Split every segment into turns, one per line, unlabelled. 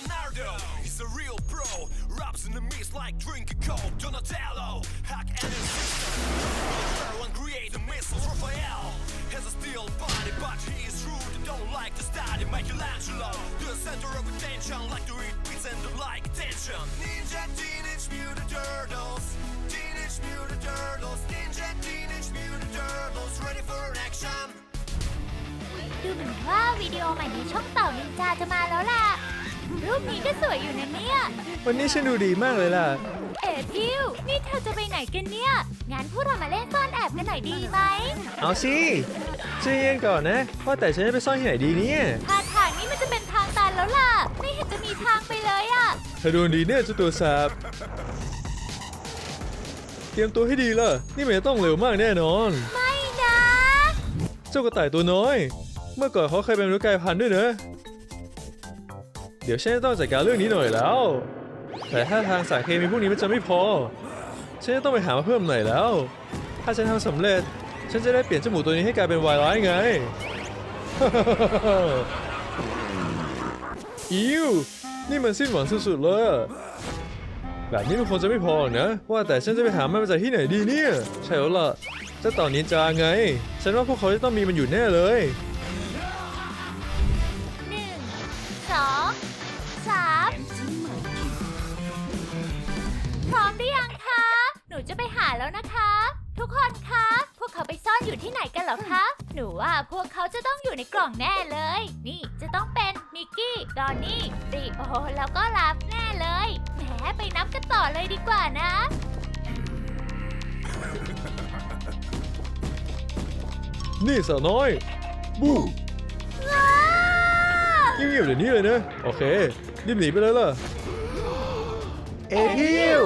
Leonardo. He's a real pro. Raps in the mist like drinking coke. Donatello. Hack and his system. Throw and create the missiles. Raphael has a steel body, but he is rude and don't like to study. Michelangelo, the center of attention, like to eat pizza and don't like attention. Ninja Teenage Mutant Turtles. Teenage Mutant Turtles. Ninja Teenage Mutant Turtles. Ready for action.
ดูเหมือนว่าวิดีโอใหม่ในช่องเต่านินจาจะมาแล้วล่ะ รูปนี้ก็สวยอยู่นะเนี่ย
วันนี้ฉันดูดีมากเลยล่ะ
เอ๋พิวนี่เธอจะไปไหนกันเนี่ยงั้นพวกเรามาเล่นซ่อนแอบกันหน่อยดีไหม
เอาสิใจเย็นก่อนนะว่าแต่ฉันจะไปซ่อนที่ไหนดีเนี่ย
ท่าทางนี้มันจะเป็นทางตันแล้วล่ะ ไม่เห็นจะมีทางไปเลยอะ
เธอโดนดีเนี่ยเจ้าตัวแสบเตรียมตัวให้ดีล่ะ นี่มันจะต้องเร็วมากแน่นอน
ไม่นะ
เจ้ากระต่ายตัวน้อย เมื่อก่อนเขาเคยเป็นมนุษย์กลายพันธุ์ด้วยนะ เดี๋ยวฉันจะต้องจัดการเรื่องนี้หน่อยแล้ว แต่ถ้าทางสารเคมีพวกนี้มันจะไม่พอ ฉันจะต้องไปหามาเพิ่มหน่อยแล้ว ถ้าฉันทำสำเร็จ ฉันจะได้เปลี่ยนเจาหมูตัวนี้ให้กลายเป็นวายร้ายไง อิวนี่มันสิ้นหวังสุดๆเลยแบบนี้มันคงจะไม่พอหรอกนะ ว่าแต่ฉันจะไปหามันมาจากที่ไหนดีเนี่ย ใช่แล้วล่ะเจ้าต่อนินจาไง ฉันว่าพวกเขาจะต้องมีมันอยู่แน่เลย
พร้อมหรือยังคะ หนูจะไปหาแล้วนะคะ ทุกคนคะ พวกเขาไปซ่อนอยู่ที่ไหนกันเหรอคะ หนูว่าพวกเขาจะต้องอยู่ในกล่องแน่เลย นี่จะต้องเป็นมิกกี้ ดอนนี่ริโอแล้วก็ลาฟแน่เลย แหมไปนับกันต่อเลยดีกว่านะ
นี่สาวน้อย บู
ว้า
เงียบๆเดี๋ยวนี้เลยนะ โอเครีบหนีไปเลยล่ะ เอพิว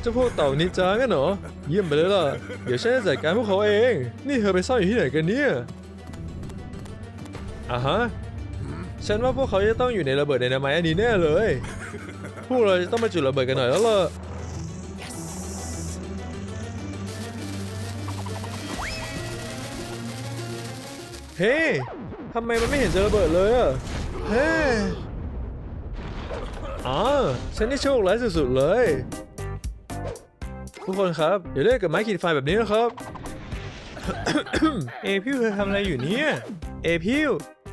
เจะพวกเต่านินจากันเหรอ เยี่ยมไปเลยล่ะ เดี๋ยวฉันจะจัดการพวกเขาเอง นี่เธอไปซ่อนอยู่ที่ไหนกันเนี่ยอะฮะ ฉันว่าพวกเขาจะต้องอยู่ในระเบิดไดนาไมต์อันนี้แน่เลย พวกเราจะต้องมาจุดระเบิดกันหน่อยแล้วล่ะ เฮ้ ทำไมมันไม่เห็นจะระเบิดเลยอะเฮ้ อ๋อฉันนี่โชคร้ายสุดๆเลย ทุกคนครับ อย่าเล่นกับไม้ขีดไฟแบบนี้นะครับ เอพิวเธอทำอะไรอยู่เนี่ย เอพิว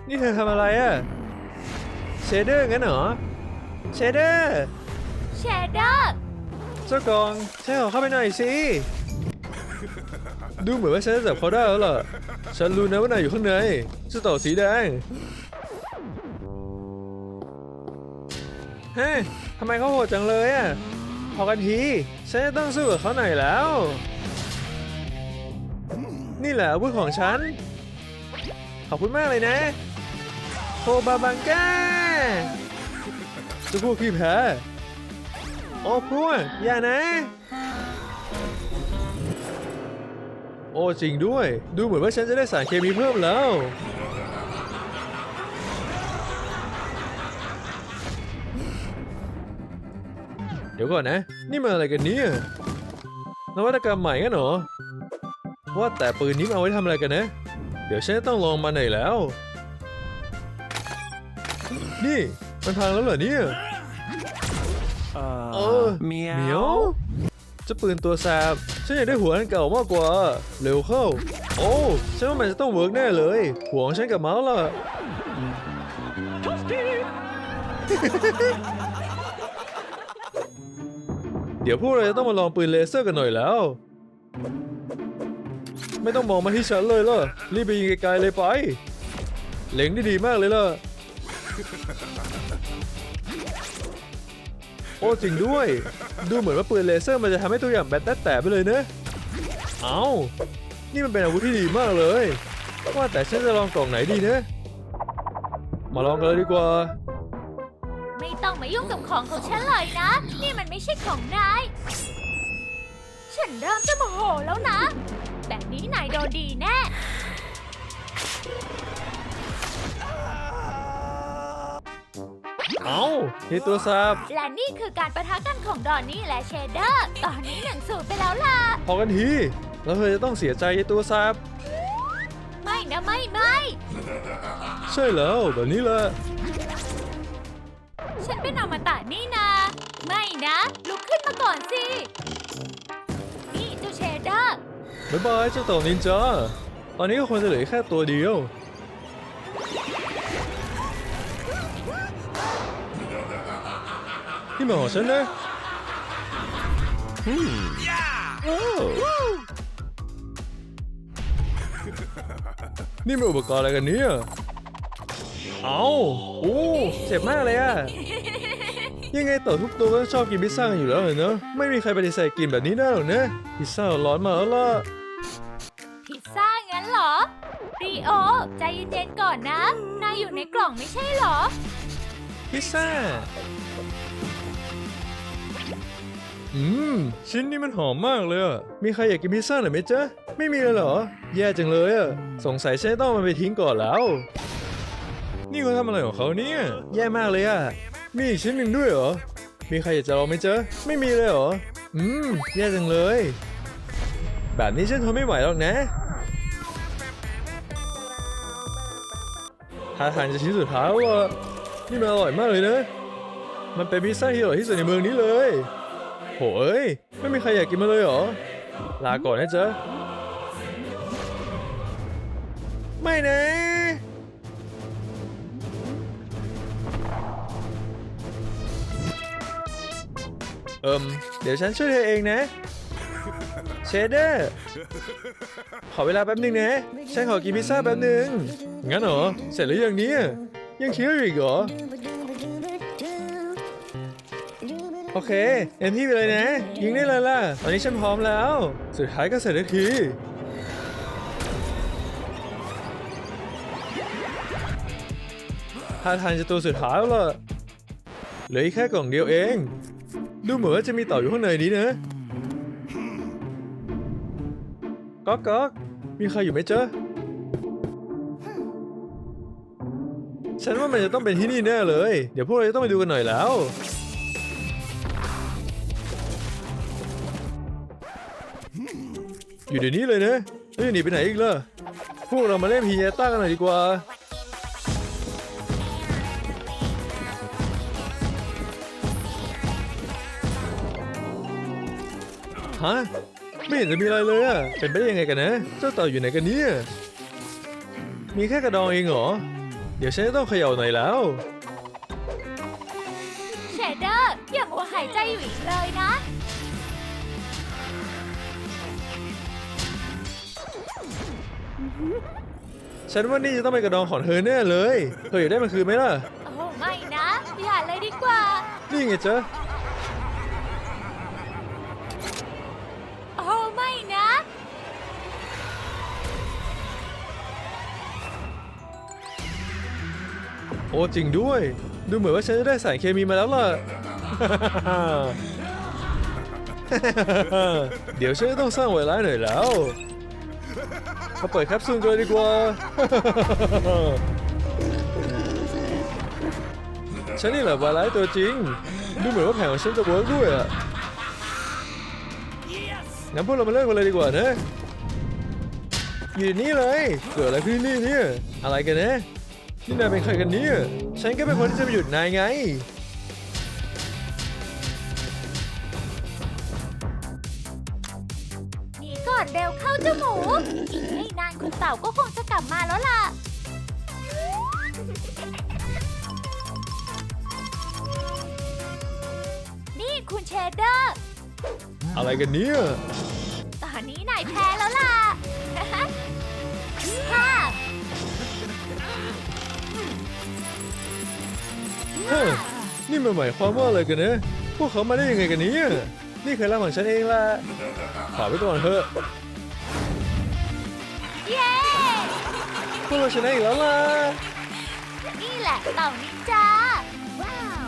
นี่เธอทำอะไรอะเชเดอร์งั้นเหรอ เชเดอร์
เชดเดอร์
เจ้ากองฉันขอเข้าไปหน่อยสิ ดูเหมือนว่าฉันจะจับเขาได้แล้วล่ะ ฉันรู้นะว่านายอยู่ข้างในเจ้าต่อสีแดง เฮ้ยทำไมเขาโหดจังเลยอะพอกันทีฉันจะต้องสู้กับเขาหน่อยแล้ว นี่แหละอาวุธของฉัน ขอบคุณมากเลยนะโคบาบังก้าจะพวกพี่แพ้โอ้พวกอย่านะ โอ้จริงด้วย ดูเหมือนว่าฉันจะได้สารเคมีเพิ่มแล้ว เดี๋ยวก่อนนะ นี่มันอะไรกันเนี่ยนวัตกรรมใหม่กันเหรอ ว่าแต่ปืนนี้มันเอาไว้ทำอะไรกันนะ เดี๋ยวฉันจะต้องลองมาหน่อยแล้ว นี่มันพังแล้วเหรอเนี่ยเออ
เมีย
เหมียววเจะปืนตัวแสบฉันอยากได้หัวอันเก่ามากกว่า เร็วเข้า โอ้ฉันว่ามันจะต้องเวิร์กแน่เลยหัวของฉันกับเมาส์ล่ะ เดี๋ยวพวกเราจะต้องมาลองปืนเลเซอร์กันหน่อยแล้ว ไม่ต้องมองมาที่ฉันเลยล่ะ รีบไปยิงไกลๆเลยไป เล็งได้ดีมากเลยล่ะ โอ้จริงด้วย ดูเหมือนว่าปืนเลเซอร์มันจะทำให้ตัวอย่างแบตแตกไปเลยนะ เอานี่มันเป็นอาวุธที่ดีมากเลย ว่าแต่ฉันจะลองกล่องไหนดีนะ มาลองกันเลยดีกว่า
ไม่ต้องมายุ่งกับของของฉันเลยนะ นี่มันไม่ใช่ของนาย ฉันเริ่มจะโมโหแล้วนะ แบบนี้นายโดนดีแน่
เอาเฮยตัวซาบ
และนี่คือการประทะกันของดอนนี่และเชเดอร์ ตอนนี้หนึ่งสูตรไปแล้วล่ะ
พอกันที แล้วเธอจะต้องเสียใจไอ้ตัวซาบ
ไม่นะไม่ไม่
ใช่แล้วแบบนี้แหละ
ฉันเป็นอมตะนี่นา ไม่นะ ลุกขึ้นมาก่อนสิ นี่เจ้าเชเดอร์
บ๊ายบายเจ้าเต่านินจา ตอนนี้ก็ควรจะเหลือแค่ตัวเดียว นี่มาของฉันนะอืมโอ้นี่มันอุปกรณ์อะไรกันเนี่ย เอาโอ้เจ็บมากเลยอะยังไงเต่าทุกตัวก็ชอบกินพิซซ่ากันอยู่แล้วเหรอเนอะไม่มีใครปฏิเสธกินแบบนี้ได้หรอกนะพิซซ่าร้อนมาแล้วล่ะ
พิซซ่างั้นเหรอรีโอใจเย็นๆก่อนนะนายอยู่ในกล่องไม่ใช่เหรอ
พิซซ่า อืม ชิ้นนี้มันหอมมากเลยอะมีใครอยากกินพิซซ่าหน่อยไหมจ๊ะ ไม่มีเลยเหรอ แย่จังเลยอะสงสัยฉันจะต้องเอามันไปทิ้งก่อนแล้ว นี่เขาทำอะไรของเขาเนี่ย แย่มากเลยอะมีอีกชิ้นหนึ่งด้วยเหรอ มีใครอยากจะลองไหมจ๊ไม่มีเลยเหรอ อืม แย่จังเลย แบบนี้ฉันทนไม่ไหวหรอกนะทาทางจะชิ้นสุดท้ายวอะนี่มันอร่อยมากเลยนะ มันเป็นพิซซ่าที่อร่อยที่สุดในเมืองนี้เลย โหเอ้ยไม่มีใครอยากกินมันเลยเหรอ ลาก่อนนะจ๊ไม่นะ อิมเดี๋ยวฉันช่วยเธอเองนะ เชเดอร์ ขอเวลาแป๊บหนึ่งนะ ฉันขอกินพิซซ่าแป๊บหนึ่งงั้นเหรอ เสร็จหรือยังเนี่ยยังคิดอยู่อีกเหรอ โอเคเต็มที่ไปเลยนะ ยิงได้เลยล่ะ ตอนนี้ฉันพร้อมแล้ว สุดท้ายก็เสร็จทันทีท่าทางจะตัวสุดท้ายแล้วล่ะเหลืออีกแค่กล่องเดียวเอง ดูเหมือนว่าจะมีเต่าอยู่ข้างในนี้นะก๊อกก๊อกมีใครอยู่ไหมเจ๊ะฉันว่ามันจะต้องเป็นที่นี่แน่เลย เดี๋ยวพวกเราจะต้องไปดูกันหน่อยแล้ว อยู่เดี๋ยวนี้เลยนะแล้วจะหนีไปไหนอีกล่ะพวกเรามาเล่นพีเยต้ากันหน่อยดีกว่า ฮะ ไม่เห็นจะมีอะไรเลยอะเป็นไปได้ยังไงกันนะ เจ้าเต่าอยู่ไหนกันเนี่ย มีแค่กระดองเองเหรอ เดี๋ยวฉันจะต้องเขย่าหน่อยแล้ว
เชเดอร์อย่ามัวหายใจอยู่อีกเลยนะ
ฉันว่านี่จะต้องเป็นกระดองของเธอแน่เลย เธออยากได้มันคืนไหมล่ะ
โอ้ไม่นะ อย่าเลยดีกว่า
นี่ไงจ๊ะ
โอ้
จริงด้วย ดูเหมือนว่าฉันจะได้สารเคมีมาแล้วล่ะ เดี๋ยวฉันจะต้องสร้างไวรัสหน่อยแล้วมาเปิดแคปซูลกันเลยดีกว่า ฉันนี่แหละไวรัสตัวจริง ดูเหมือนว่าแผนของฉันจะเวิร์กด้วยอะ งั้นพวกเรามาเริ่มกันเลยดีกว่านะ อยู่นี่เลย เกิดอะไรขึ้นนี่เนี่ย อะไรกันนะ นี่นายเป็นใครกันเนี่ย ฉันก็เป็นคนที่จะไปหยุดนายไง
หนีก่อนเร็วเข้าเจ้าหมู อีกไม่นานคุณเต่าก็คงจะกลับมาแล้วล่ะ นี่คุณเชเดอร์
อะไรกันเนี่ย
ตอนนี้นายแพ้แล้วล่ะค่ะ
เฮ้ยนี่มันหมายความว่าอะไรกันนะพวกเขามาได้ยังไงกันเนี่ยนี่เคยรับของฉันเองล่ะฝากไว้ก่อนเถอะ
เย้
พวกเราชนะอีกแล้วล่ะ
นี่แหละเต่านินจาว้าว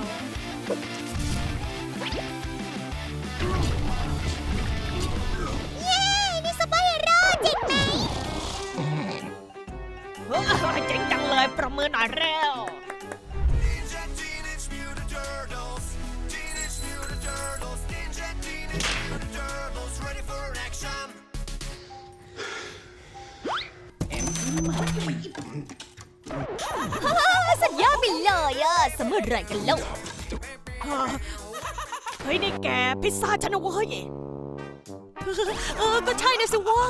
เย้นี่สปายโร่จริงไหม
เฮ้ยเจ๋งจังเลยประมือหน่อยเร็ว สุดยอดไปเลยอะสมุดไรกันแล้ว
เฮ้ยนี่แกพิซซ่าฉันนะเว้ยเออ ก็ใช่นะสิวะ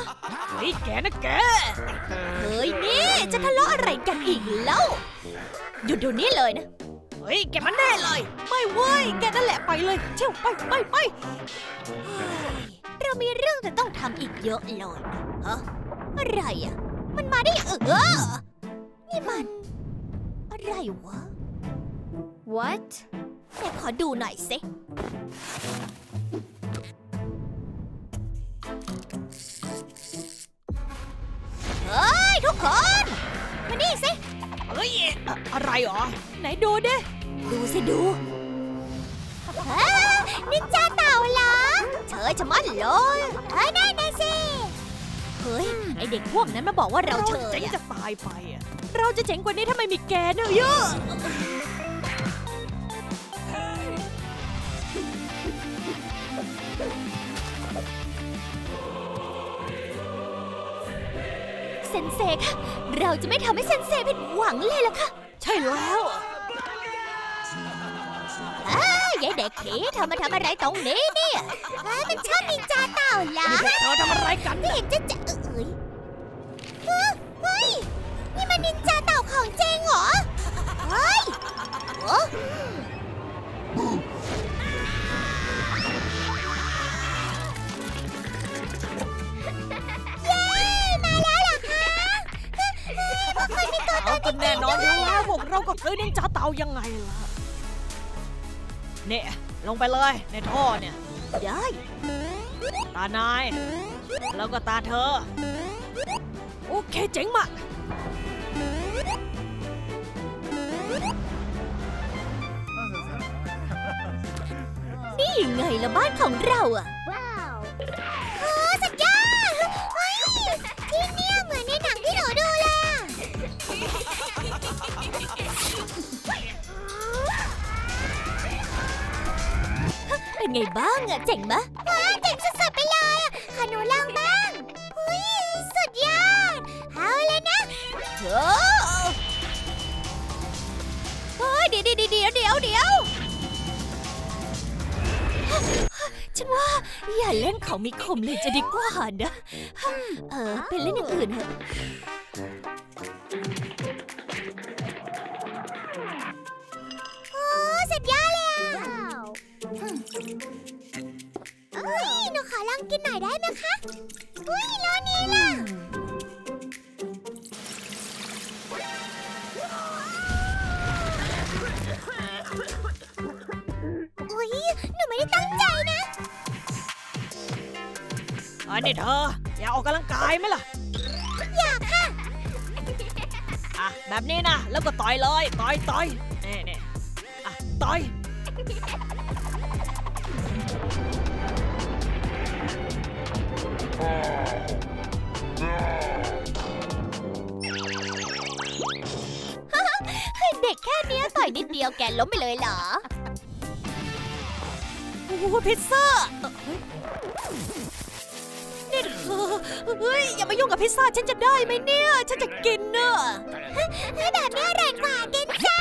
เฮ้ยแกนะแก
เฮ้ยนี่จะทะเลาะอะไรกันอีกแล้วหยุดเดี๋ยวนี้เลยนะ
เฮ้ยแกมันแน่เลย ไม่เว้ยแกนั่นแหละไปเลย เชี่ยวไปไปไป
เรามีเรื่องจะต้องทำอีกเยอะเลยนะฮะอะไรอะ มันมาได้เออนี่มัน อะไรวะ What ไหนขอดูหน่อยสิ เฮ้ย ทุกคน มานี่สิ
เฮ้ย อะอะไรหรอ ไหนดูดิ
ดูสิดูฮะนินจาเต่าเหรอเธอจะมัดเลยเฮ้ยนั่นนะสิ เฮ้ย ไอเด็กพวกนั้นมาบอกว่าเราเช
เจ๋
ย
ง
อะ
จะตายไปอะ เราจะเจ๋งกว่านี้ถ้าไม่มีแกเนอะเยอะ
เซนเซค่ะ เราจะไม่ทำให้เซนเซผิดหวังเลยล่ะค่ะ
ใช่แล้ว
อ้ายายเด็กผีเธอมาทำอะไรตรงนี้เนี่ยเฮ้ยมันชอบนินจาเต่าเหรอ
นี่พวกเธอทำอะไรกัน
ไม่เห็นจะจะ มันนินจาเต่าของจริงเหรอ เฮ้ยโอ้เย้ มาแล้วเหรอคะเฮ้ยพวกคนมีตัวต
เอา
น
ก็แน่นอนอยู่แล้วพวกเราก็คือนินจาเตายังไงล่ะ เนี่ย ลงไปเลยในท่อเนี่ย
ได้
ตานาย แล้วก็ตาเธอ โอเคเจ๋งมาก
ยังไงละบ้านของเราอะว้าวโอ้สุดยอดเฮ้ยที่เนี่ยเหมือนในหนังที่หนูดูเลยอะเป็นไงบ้างอะเจ๋งมะว้าเจ๋งสุดๆไปเลยอะขอหนูลองบ้างเฮ้ยสุดยอดเอาเลยนะโอ้เฮ้ยเดี๋ยวเดี๋ยวเดี๋ยวเดี๋ยว ฉันว่าอย่าเล่นของมีคมเลยจะดีกว่านะ เออเป็นเล่นอย่างอื่นเถอะ อันนี้
เธอ อยากออกกำลังกายไหมล่ะ
อยากค่ะ
อะ แบบนี้นะ แล้วก็ต่อยเลย ต่อยต่อยนี่นี่อะ ต่อย
เด็กแค่เนี้ยต่อยนิดเดียวแกล้มไปเลยเหรอ
โอ้โหพิซซ่า เฮ้ยอย่ามายุ่งกับพิซซ่าฉันจะได้ไหมเนี่ย ฉันจะกินเนอะ
แบบนี้อร่อยกว่ากินซะ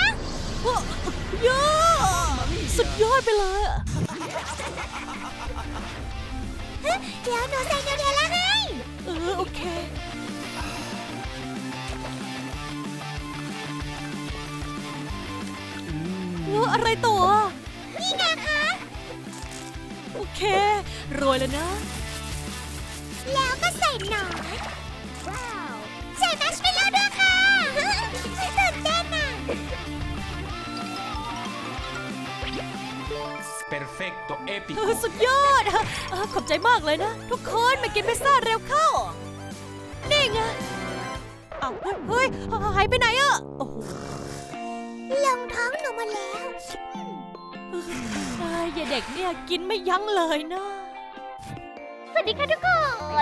โอ้เยอะสุดยอดไปเลย
เดี๋ยวหนูใส่นิวเทลล่าให้
เออโอเคเอออะไรตัว
นี่ไงคะ
โอเค รวยแล้วนะ
แล้วก็ใส่หนอนว้าวใส่มัชเมลโล่ด้วยค่ะตื่นเต้นอะ
Perfecto,
เอ
épico.
อสุดยอดเออขอบใจมากเลยนะ ทุกคนมากินพิซซ่าเร็วเข้า นี่ไงเอาเฮ้ยเฮ้ยหายไปไหนอะโอ้โห
ลงท้องหนูมาแล้ว
เอ้ยอย่าเด็กเนี่ยกินไม่ยั้งเลยนะ
ส วัสดีค่ะทุกค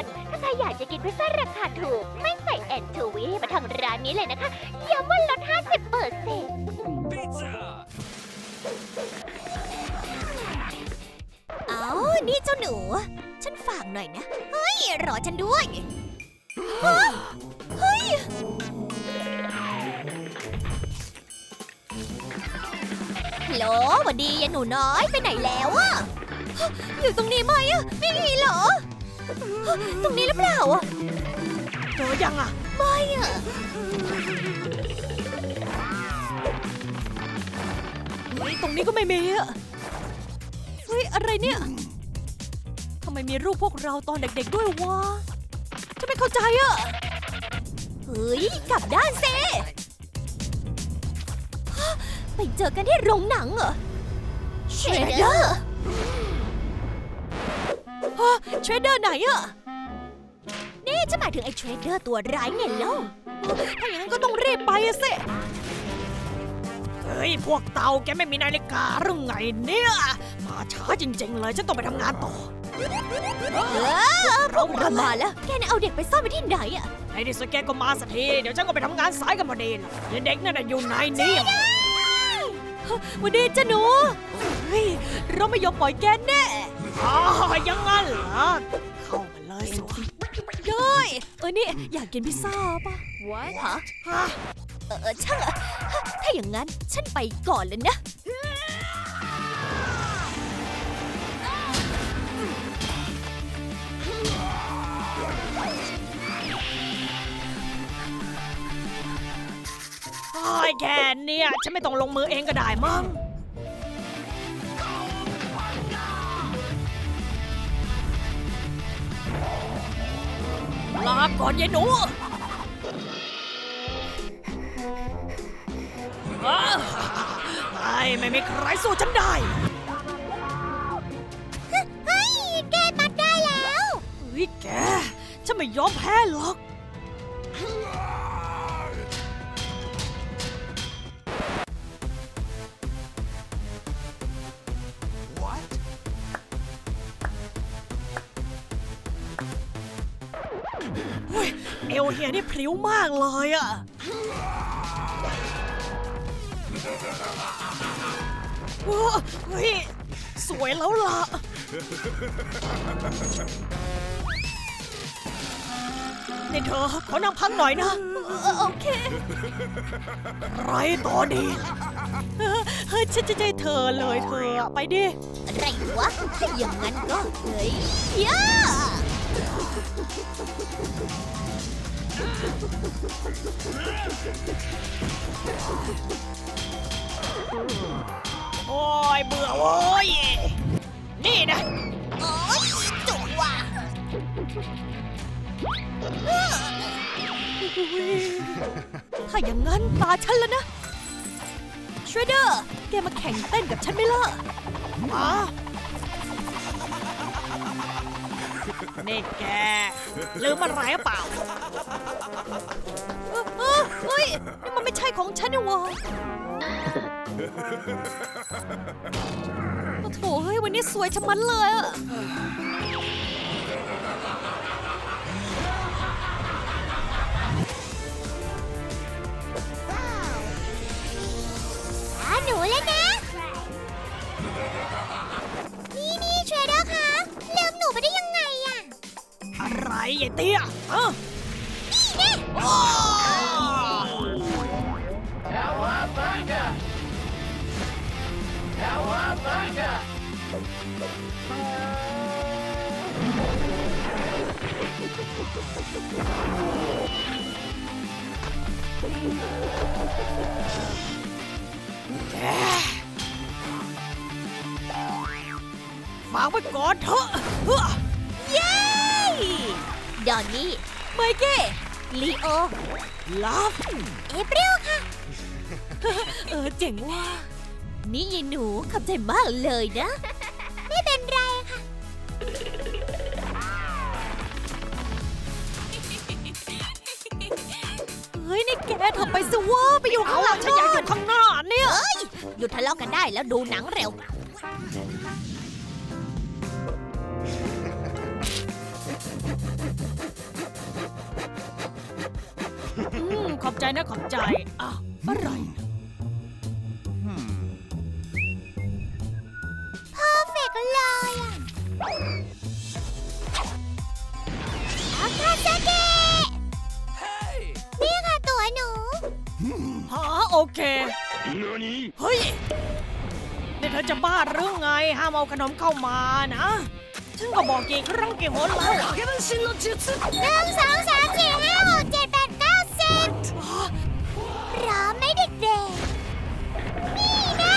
น ถ้าใครอยากจะกินพิซซ่าราคาถูก ไม่ใส่แอนโชวีมาทางร้านนี้เลยนะคะย้ำว่าลด 50เปอร์เซ็นต์เอานี่เจ้าหนู ฉันฝากหน่อยนะ เฮ้ย รอฉันด้วยเฮ้ยล
โหลหวัดดียายหนูน้อยไปไหนแล้วอะอยู่ตรงนี้ไหมอะไม่มีเหรอ ตรงนี้หรือเปล่าอะเจอยังอะไม่อะเฮ้ยตรงนี้ก็ไม่มีอะเฮ้ย อะไรเนี่ยทำไมมีรูปพวกเราตอนเด็กๆด้วยวะฉันไม่เข้าใจอะเฮ้ย กลับด้านเซไปเจอกันที่โรงหนังเหรอเชรเดอร์ เทรดเดอร์ไหนอะนี่จะหมายถึงไอ้เทรดเดอร์ตัวร้ายไงเล่าถ้าอย่างนั้นก็ต้องรีบไปอะสิเฮ้ย พวกเตาแกไม่มีนาฬิกาหรือไงเนี่ย มาช้าจริง ๆ เลย ฉันต้องไปทำงานต่อเออพวกเรามาแล้ว แกน่ะเอาเด็กไปซ่อนไว้ที่ไหนอะในที่สุดแกก็มาสักที เดี๋ยวฉันก็ไปทำงานสายกันพอดีล่ะยายเด็กนั่นน่ะอยู่ไหนเนี่ยวันดีจ้าหนู เฮ้ย เราไม่ยอมปล่อยแกแน่ อ๋ออยังงั้นเหรอ เข้ามาเลยสิวะได้เออนี่อยากกินพิซซ่าป่ะ
What
ฮะฮะเออเออช่างอะถ้าอย่างนั้นฉันไปก่อนเลยนะ โอ้ยแค่เนี่ยฉันไม่ต้องลงมือเองก็ได้มั้ง ลาก่อนยายหนูอ้าวไอ้ไม่มีใครสู้ฉันได้ เฮ้ย แกมัดได้แล้ว เฮ้ยแก ฉันไม่ยอมแพ้หรอก เอเฮียนี่พริ้วมากเลยอะโอ้เฮ้ยสวยแล้วล่ะ นี่เธอขอนั่งพักหน่อยนะ โอเค ไรตัวดีเฮ้ยฉันจะใจเธอเลยเธอไปดิ อะไรวะถ้าอย่างนั้นก็เฮ้ยย่า โอ้ยเบื่อโว้ย นี่นะ โอ้ยจุกว่ะถ้าอย่างนั้นตาฉันแล้วนะชรเดอร์ แกมาแข่งเต้นกับฉันไหมล่ะมา นี่แกลืมอะไรหรือเปล่าเอ้อเอ้อเฮ้ยนี่มันไม่ใช่ของฉันนี่หวะโอ้โถเฮ้ยวันนี้สวยชะมัดเลยอะ
อะหนูเลยนะ อะไร
ยายเตี้ยเอ้า
นี่
โอ้ฝากไว้ก่อนเถอะเฮ้อเย้ดอนนี่ไมเก้ลีโอลาฟ
เอเปริลค่ะ
เออเจ๋งว่ะนี่ยายหนูขอบใจมากเลยนะ
ไม่เป็นไรค่ะ
เฮ้ย นี่แกเถอะไปสิวะไปอยู่ข้างหลังฉันอยากอยู่ข้างหน้าเนี่ย
หยุดทะเลาะกันได้แล้วดูหนังเร็ว
อืมขอบใจนะขอบใจอ้าวอะไรนะ
เพอร์เฟกเลยอะอาคาซาเกะนี่ค่ะตัวหนู
ฮะโอเคเฮ้ยจะบ้าหรือไง ห้ามเอาขนมเข้ามานะ ฉันก็บอกกี่ครั้งกี่หนแล้วอะ
หนึ่งสองสามสี่ห้าหกเจ็ดแปดเก้าสิบพร้อมไหมเด็กๆนี่แน่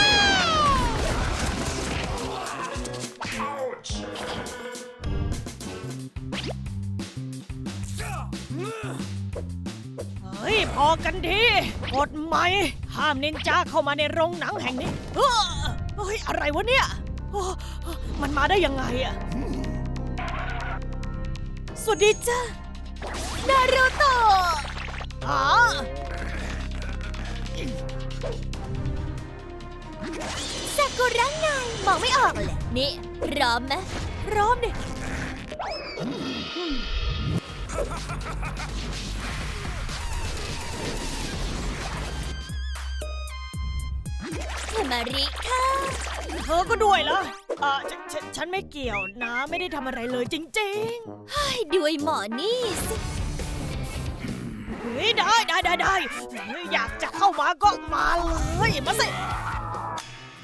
เฮ้ย พอกันทีกฎใหม่ห้ามนินจาเข้ามาในโรงหนังแห่งนี้เอ้อเฮ้ย อะไรวะเนี่ย มันมาได้ยังไงอะสวัสดีจ้านารูโตะอ๋อ
ซากุระไงมองไม่ออกเลยนี่พร้อมไหม
พร้อมดิ
เฮมาริค่ะ
เธอก็ด้วยเหรอเออฉฉฉันไม่เกี่ยวนะ ไม่ได้ทำอะไรเลยจริง
ให้ด้วยหมอนี่สิ
ๆเฮ้ยได้ได้ได้ได้เฮ้ยอยากจะเข้ามาก็มาเลยมาสิ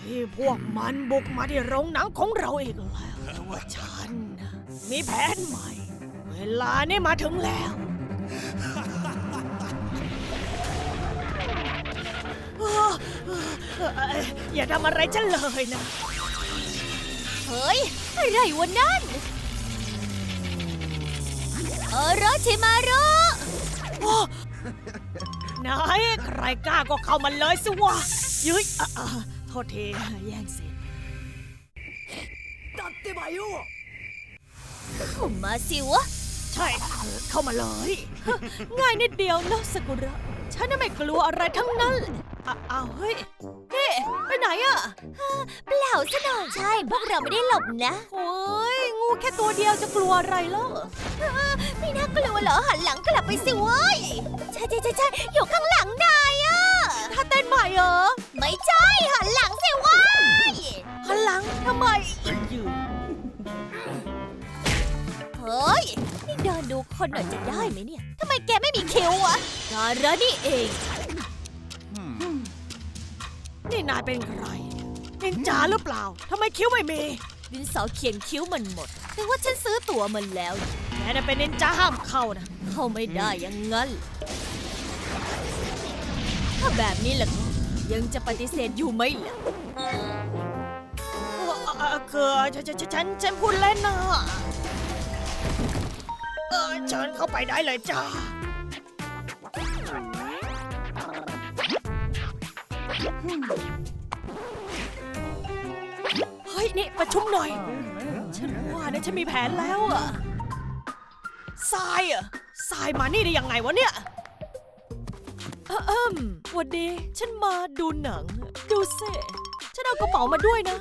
ที่พวกมันบุกมาที่โรงหนังของเราอีกแล้วแต่ว่าฉันนะมีแผนใหม่ เวลานี่มาถึงแล้ว อ่อเอ่อเอ่ออย่าทำอะไรฉันเลยนะ
เฮ้ย อะไรวะนั่นเออรชิมารุ
นายใครกล้าก็เข้ามาเลยสิวะยุ้ยอะอะโทษทีแย่งสิ
เข้ามาสิวะ
ใช่เออเข้ามาเลย ง่ายนิดเดียวนะสกุระ ฉันน่ะไม่กลัวอะไรทั้งนั้น อะอ้าวเฮ้ยนี่ไปไหนอะ
เปล่าซะหน่อยใช่ พวกเราไม่ได้หลบนะ
โอ้ยงูแค่ตัวเดียวจะกลัวอะไรล่ะ
ไม่น่ากลัวเหรอหันหลังกลับไปสิเว้ยใช่ใช่ใช่ใช่อยู่ข้างหลังนายอะ
ถ้าเต้นใหม่เหรอ
ไม่ใช่หันหลังสิเว้ย
หันหลังทำไมยืน
เฮ้ยนี่เดินดูคนหน่อยจะได้ไหมเนี่ยทำไมแกไม่มีคิ้ววะการะนี่เอง
นี่นายเป็นใครนินจาหรือเปล่าทำไมคิ้วไม่มี
ดินสอเขียนคิ้วมันหมดแต่ว่าฉันซื้อตั๋วมันแล้ว
แกน่ะเป็นนินจาห้ามเข้านะ
เข้าไม่ได้อยังงั้น ถ้าแบบนี้ล่ะก็ยังจะปฏิเสธอยู่ไหมล่ะ
เอ่อเออคือฉันฉันฉันฉันพูดเล่นนะเออเชิญเข้าไปได้เลยจ้า เฮ้ย นี่ ประชุมหน่อย ฉันว่านะฉันมีแผนแล้วอะทรายอะทรายมานี่ได้ยังไงวะเนี่ยเอิ่มหวันดี ฉันมาดูหนัง ดูเซ่ฉันเอากระเป๋ามาด้วยนะ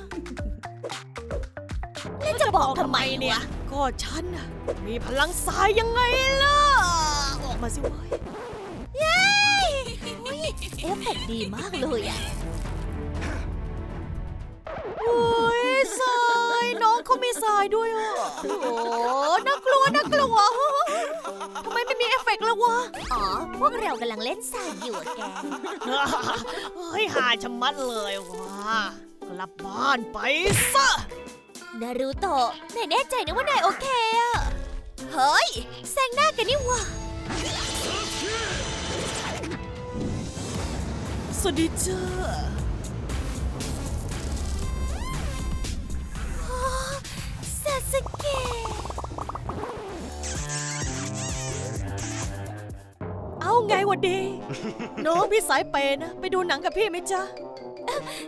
แล้วจะบอกทำไมเนี่ย
ก็ฉันน่ะมีพลังทรายยังไงล่ะ ออกมาสิเว้ย
ฟเฟกต์ดีมากเลยอะ
โอ้ยทรายน้องเขามีทรายด้วยอะโอ้น่ากลัวน่ากลัวทำไมไม่มีเอฟเฟกต์แล้ววะ
อ๋อ พวกเรากำลังเล่นสายอยู่อะแก
เฮ้ยหาชะมัดเลยว่ะกลับบ้านไปซะ
นารูโตะนายแน่ใจนะว่านายโอเคอะเฮ้ยแซงหน้ากันนี่หว่า
วัสดีจ้า
ซาสึเกะ
เอาไงหวันดี น้องพี่สายเปย์นะ ไปดูหนังกับพี่ไหมจ๊ะ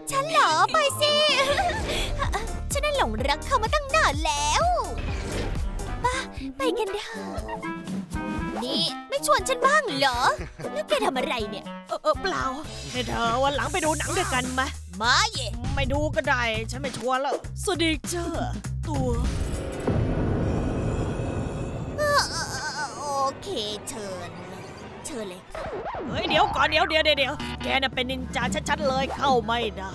ฉันเหรอไปสิ ฉันน่ะหลงรักเขามาตั้งนานแล้วป่ะไปกันเถอะ นี่ไม่ชวนฉันบ้างเหรอ แล้วแกทำอะไรเนี่ย
เออเออเปล่าให้เธอวันหลังไปดูหนังด้วยกันไหม
มาเย่
ไม่ดูก็ได้ ฉันไม่ชวนแล้วสวัสดีจ้าตัว
เออเออเออโอเคเชิญเชิญเลย
เฮ้ยเดี๋ยวก่อนเดี๋ยวเดี๋ยวเดี๋ยวเดี๋ยวแกน่ะเป็นนินจาชัดๆเลยเข้าไม่ได้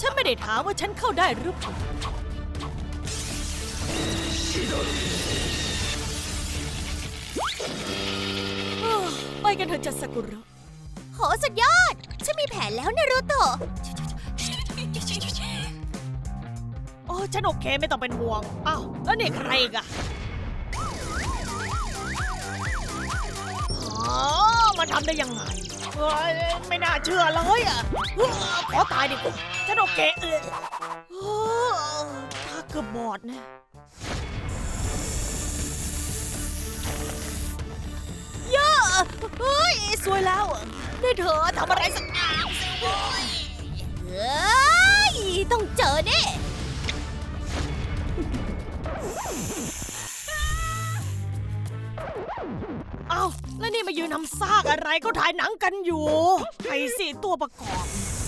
ฉันไม่ได้ถามว่าฉันเข้าได้หรือเปล่า ไปกันเถอะจัสกุระ
โหสุดยอด ฉันมีแผนแล้วนารูโตะ
ฉันโอเคไม่ต้องเป็นห่วง อ้าว แล้วนี่ใครอีกอะอ๋อมันทำได้ยังไงเฮ้ยไม่น่าเชื่อเลยอะเฮ้ยขอตายดีกว่าฉันโอเคเออเออตาเกือบบอดนะ เฮ้ยสวยแล้วอะนี่เธอทำอะไรสักอย่างสิเว้ย
เอ้ยต้องเจอแน่
เอ้าแล้วนี่มายืนทำซากอะไรก็ถ่ายหนังกันอยู่ไอ้สิตัวประกอบ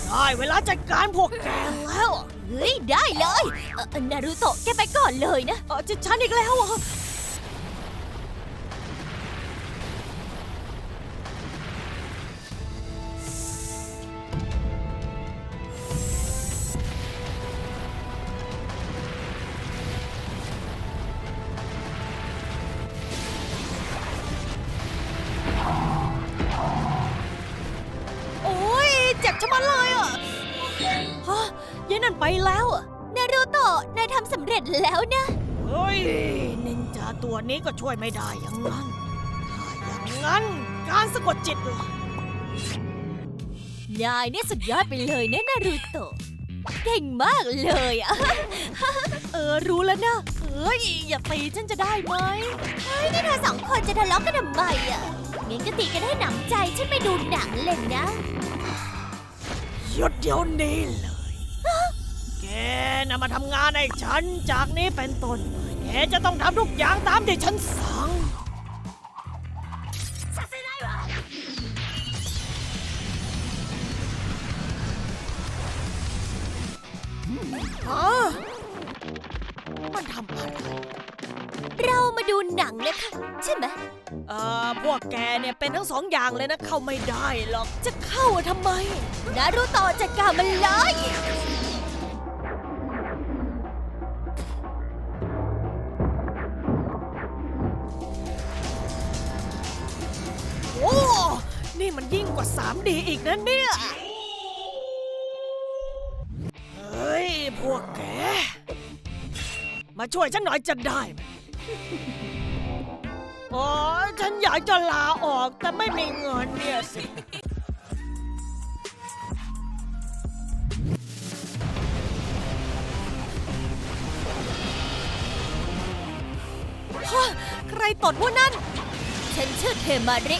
ได้เวลาจัดการพวกแกแล้ว
เฮ้ยได้เลยเอ่อนารูโตะแกไปก่อนเลยนะ
เออจะฉันอีกแล้วเหรอ นนั่นไปแล้วอะ
นารูโตะนายทำสำเร็จแล้วนะ
เฮ้ย นินจาตัวนี้ก็ช่วยไม่ได้อย่างนั้น ถ้าอย่างนั้นการสะกดจิตล่ะ
นายเนี่ยสุดยอดไปเลยนะนารูโตะ เก่งมากเลยอะ
เออรู้แล้วนะเฮ้ยอย่าตีฉันจะได้ไหม
เฮ้ยนี่เธอสองคนจะทะเลาะกันทำไมอะงั้นก็ตีกันให้หนำใจฉันไปดูหนังเลยนะ
หยุดเดี๋ยวนี้เลยแก น่ะมาทำงานให้ฉันจากนี้เป็นต้นไปแกจะต้องทำทุกอย่างตามที่ฉันสั่งฮะมันทำอะไร
เรามาดูหนังนะคะ ใช่ไหม
เอ่อพวกแกเนี่ยเป็นทั้งสองอย่างเลยนะ เข้าไม่ได้หรอก จะเข้าอะทำไม
นารูโตะจัดการมันเลย
มันยิ่งกว่า 3D อีกนะเนี่ย เฮ้ย พวกแก มาช่วยฉันหน่อยจะได้ไหมโอ้ฉันอยากจะลาออกแต่ไม่มีเงินเนี่ยสิฮะใครตดว่านั่น
ฉันชื่อเทมาริ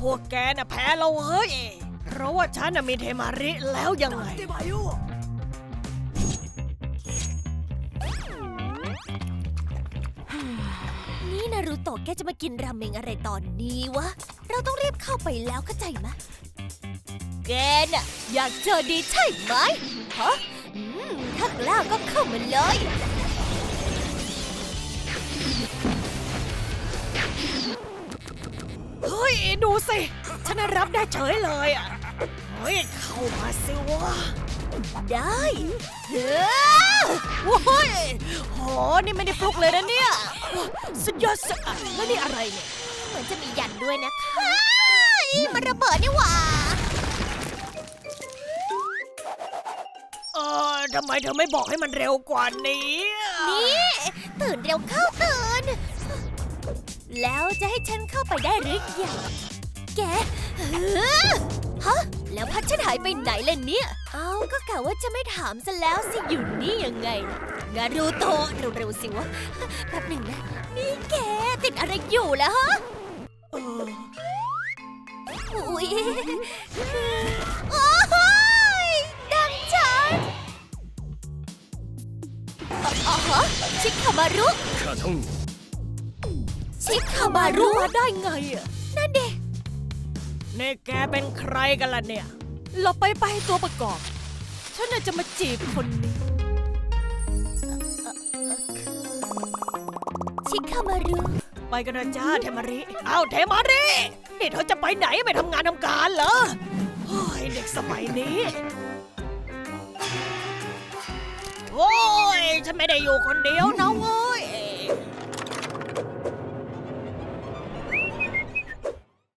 พวกแกน่ะแพ้เราเฮ้ย เพราะว่าฉันน่ะมีเทมาริแล้วยังไง
นี่นารูโตะแกจะมากินราเมงอะไรตอนนี้วะ เราต้องรีบเข้าไปแล้วเข้าใจไหมแกน่ะอยากเจอดีใช่ไหมฮะอืมถ้ากล้าก็เข้ามาเลย
ยดูสิ ฉันน่ะรับได้เฉยเลยอะ เฮ้ย เข้ามาสิวะ
ได้เฮ้อ
โอ้ยโห นี่ไม่ได้ฟลุกเลยนะเนี่ย สุดยอดสุดอะแล้วนี่อะไรเนี่ย
เหมือนจะมียันด้วยนะคะเฮ้ยมันระเบิดนี่หว่า
เออทำไมเธอไม่บอกให้มันเร็วกว่านี้
นี่ ตื่นเร็วเข้าตื่น แล้วจะให้ฉันเข้าไปได้หรือยังแกฮะแล้วพัดฉันหายไปไหนเล่นเนี่ย เอาก็กะว่าจะไม่ถามซะแล้วสิอยู่นี่ยังไงงารูโตเร็วๆสิวะแป๊บหนึ่งนะนี่แกติดอะไรอยู่แล้วฮะ
อุ้
ยโอ้ยดังฉันอ๋อฮะชิคามารุ
คาทง
ชิคามา
รู้
รุ
มาได้ไงอะ
นั่นเด็
นี่แกเป็นใครกันล่ะเนี่ย หลบไปไปตัวประกอบ ฉันน่ะจะมาจีบคนนี้
ชิคามารุ
ไปกันนะจ้าเทมาริเอาเทมารินี่เธอจะไปไหนไปทำงานทำการเหรอโอ้ยเด็กสมัยนี้ โอ้ยฉันไม่ได้อยู่คนเดียวนะเว้